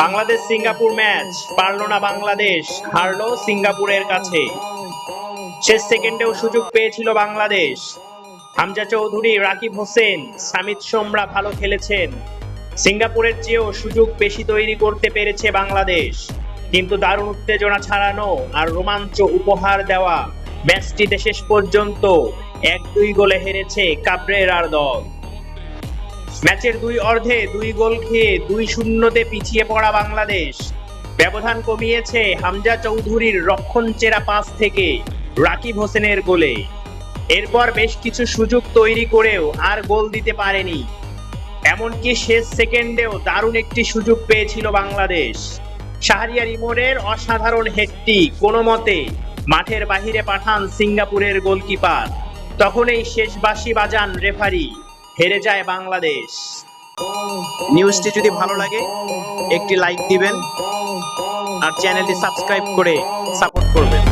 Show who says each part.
Speaker 1: Bangladesh Singapore match পারল না বাংলাদেশ, হারলো সিঙ্গাপুরের কাছে। শেষ সেকেন্ডেও সুযোগ পেয়েছিল বাংলাদেশ। হামজা চৌধুরী, রাকিব হোসেন, সামিত সোমরা ভালো খেলেছেন। সিঙ্গাপুরের চেয়েও সুযোগ বেশি তৈরি করতে পেরেছে বাংলাদেশ। কিন্তু দারুণ উত্তেজনা ছাড়ানো আর রোমাঞ্চ উপহার দেওয়া ম্যাচটিতে শেষ পর্যন্ত এক দুই গোলে হেরেছে কাবরেরার দল। ম্যাচের দুই অর্ধে দুই গোল খেয়ে দুই শূন্যতে পিছিয়ে পড়া বাংলাদেশ। ব্যবধান কমিয়েছে হামজা চৌধুরীর রক্ষণ চেরা পাস থেকে রাকিব হোসেনের গোলে। এরপর বেশ কিছু সুযোগ তৈরি করেও আর গোল দিতে পারেনি। এমনকি শেষ সেকেন্ডেও দারুণ একটি সুযোগ পেয়েছিল বাংলাদেশ। শাহরিয়ার ইমরের অসাধারণ হেডটি কোনো মতে মাঠের বাহিরে পাঠান সিঙ্গাপুরের গোলকিপার। তখনই শেষ বাঁশি বাজান রেফারি। হেরে যায় বাংলাদেশ। নিউজটি যদি ভালো লাগে, একটি লাইক দিবেন আর চ্যানেলটি সাবস্ক্রাইব করে সাপোর্ট করবেন।